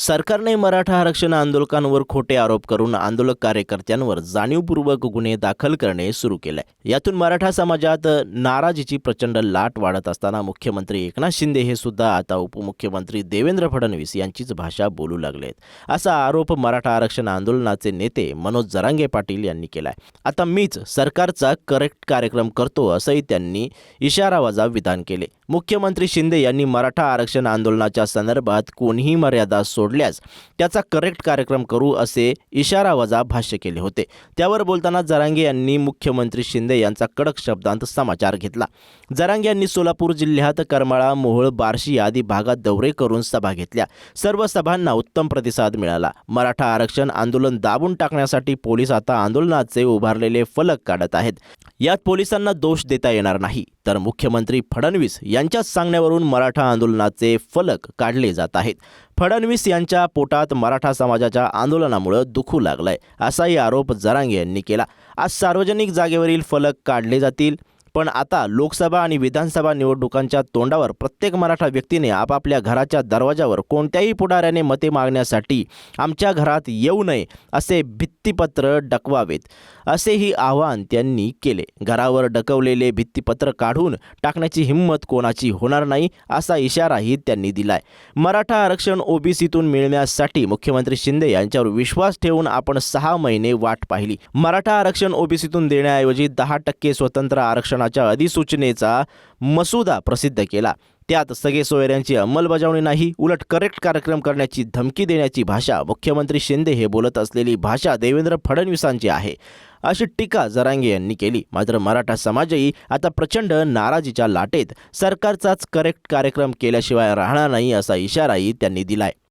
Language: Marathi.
सरकारने मराठा आरक्षण आंदोलकांवर खोटे आरोप करून आंदोलक कार्यकर्त्यांवर जाणीवपूर्वक गुन्हे दाखल करणे सुरू केले यातून मराठा समाजात नाराजीची प्रचंड लाट वाढत असताना मुख्यमंत्री एकनाथ शिंदे हे सुद्धा आता उपमुख्यमंत्री देवेंद्र फडणवीस यांचीच भाषा बोलू लागलेत. असा आरोप मराठा आरक्षण आंदोलनाचे नेते मनोज जरांगे पाटील यांनी केलाय. आता मीच सरकारचा करेक्ट कार्यक्रम करतो असंही त्यांनी इशारावाजा विधान केले. मुख्यमंत्री शिंदे यांनी मराठा आरक्षण आंदोलनाच्या संदर्भात कोणीही मर्यादा सोडल्यास त्याचा करेक्ट कार्यक्रम करू असे इशारा वजा भाष्य केले होते. त्यावर बोलताना जरांगे यांनी मुख्यमंत्री शिंदे यांचा कडक शब्दांत समाचार घेतला. जरांगे यांनी सोलापूर जिल्ह्यात करमाळा मोहोळ बार्शी आदी भागात दौरे करून सभा घेतल्या. सर्व सभांना उत्तम प्रतिसाद मिळाला. मराठा आरक्षण आंदोलन दाबून टाकण्यासाठी पोलीस आता आंदोलनाचे उभारलेले फलक काढत आहेत. यात पोलिसांना दोष देता येणार नाही. तर मुख्यमंत्री फडणवीस यांच्याच सांगण्यावरून मराठा आंदोलनाचे फलक काढले जात आहेत. फडणवीस यांच्या पोटात मराठा समाजाच्या आंदोलनामुळं दुखू लागलंय असाही आरोप जरांगे यांनी केला. आज सार्वजनिक जागेवरील फलक काढले जातील पण आता लोकसभा आणि विधानसभा निवडणुकांच्या तोंडावर प्रत्येक मराठा व्यक्तीने आपापल्या घराच्या दरवाजावर कोणत्याही पुढाऱ्याने मते मागण्यासाठी आमच्या घरात येऊ नये असे भित्तीपत्र डकवावेत असेही आवाहन त्यांनी केले. घरावर डकवलेले भित्तीपत्र काढून टाकण्याची हिंमत कोणाची होणार नाही असा इशाराही त्यांनी दिलाय. मराठा आरक्षण ओबीसीतून मिळण्यासाठी मुख्यमंत्री शिंदे यांच्यावर विश्वास ठेवून आपण सहा महिने वाट पाहिली. मराठा आरक्षण ओबीसीतून देण्याऐवजी दहा टक्के स्वतंत्र आरक्षण आरक्षणाच्या अधिसूचनेचा मसुदा प्रसिद्ध केला. त्यात सगळे सोयऱ्यांची अंमलबजावणी नाही उलट करेक्ट कार्यक्रम करण्याची धमकी देण्याची भाषा मुख्यमंत्री शिंदे हे बोलत असलेली भाषा देवेंद्र फडणवीसांची आहे. अशी टीका जरांगे यांनी केली. मात्र मराठा समाजही आता प्रचंड नाराजीच्या लाटेत सरकारचाच करेक्ट कार्यक्रम केल्याशिवाय राहणार नाही असा इशाराही त्यांनी दिलाय.